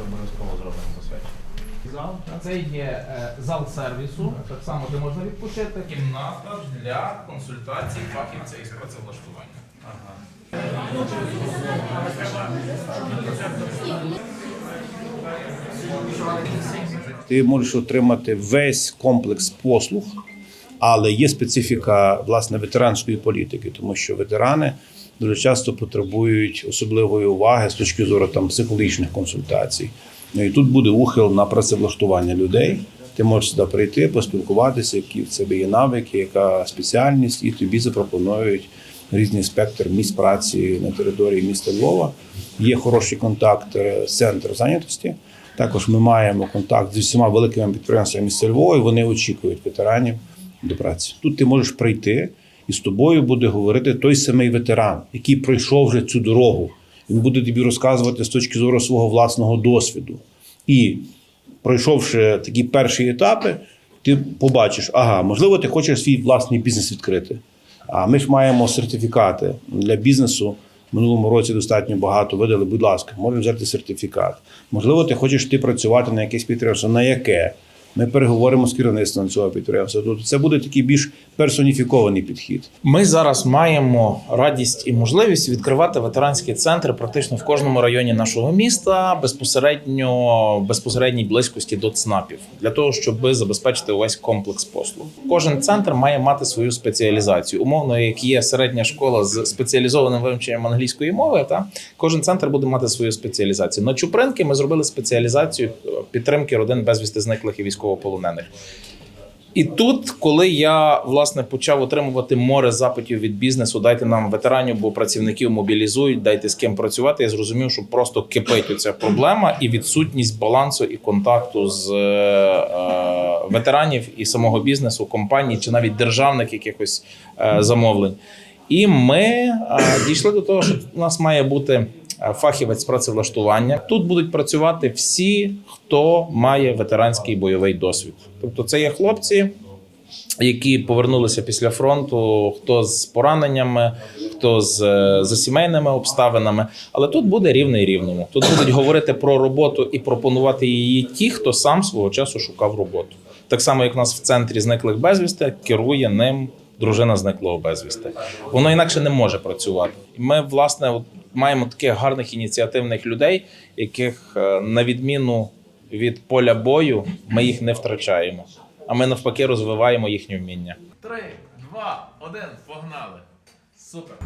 обов'язково зробимо посвячення. Зал. Це є е, зал сервісу, так само, де можна відпочити. Кімната для консультацій фахівця із працевлаштування. Ти можеш отримати весь комплекс послуг, але є специфіка власне ветеранської політики, тому що ветерани дуже часто потребують особливої уваги з точки зору там психологічних консультацій. Ну і тут буде ухил на працевлаштування людей. Ти можеш сюди прийти, поспілкуватися, які в тебе є навики, яка спеціальність, і тобі запропонують різний спектр місць праці на території міста Львова. Є хороший контакт е, з центром зайнятості. Також ми маємо контакт з усіма великими підприємствами міста Львова, і вони очікують ветеранів до праці. Тут ти можеш прийти, і з тобою буде говорити той самий ветеран, який пройшов вже цю дорогу. Він буде тобі розказувати з точки зору свого власного досвіду. І пройшовши такі перші етапи, ти побачиш, ага, можливо, ти хочеш свій власний бізнес відкрити. А ми ж маємо сертифікати для бізнесу. Минулому році достатньо багато видали. Будь ласка, можемо взяти сертифікат. Можливо, ти хочеш ти працювати на якесь підприємство. На яке? Ми переговоримо з керівництвом цього підприємства. Тобто це буде такий більш персоніфікований підхід. Ми зараз маємо радість і можливість відкривати ветеранські центри практично в кожному районі нашого міста безпосередньо безпосередній близькості до ЦНАПів для того, щоб забезпечити увесь комплекс послуг. Кожен центр має мати свою спеціалізацію. Умовно, як є середня школа з спеціалізованим вивченням англійської мови, та кожен центр буде мати свою спеціалізацію. На Чупринки ми зробили спеціалізацію е, підтримки родин безвісти зниклих і військовополонених. І тут, коли я власне почав отримувати море запитів від бізнесу, дайте нам ветеранів, бо працівників мобілізують, дайте з ким працювати. Я зрозумів, що просто кипить оця проблема і відсутність балансу і контакту з е, е, ветеранів і самого бізнесу, компаній чи навіть державних якихось е, замовлень. І ми е, дійшли до того, що у нас має бути фахівець працевлаштування. Тут будуть працювати всі, хто має ветеранський бойовий досвід. Тобто, це є хлопці, які повернулися після фронту, хто з пораненнями, хто з е, за сімейними обставинами. Але тут буде рівний рівному. Тут будуть говорити про роботу і пропонувати її ті, хто сам свого часу шукав роботу. Так само, як у нас в центрі зниклих безвісти керує ним дружина зниклого безвісти. Воно інакше не може працювати. Ми, власне, маємо таких гарних ініціативних людей, яких, е, на відміну від поля бою, ми їх не втрачаємо. А ми навпаки розвиваємо їхні вміння. Три, два, один, погнали. Супер.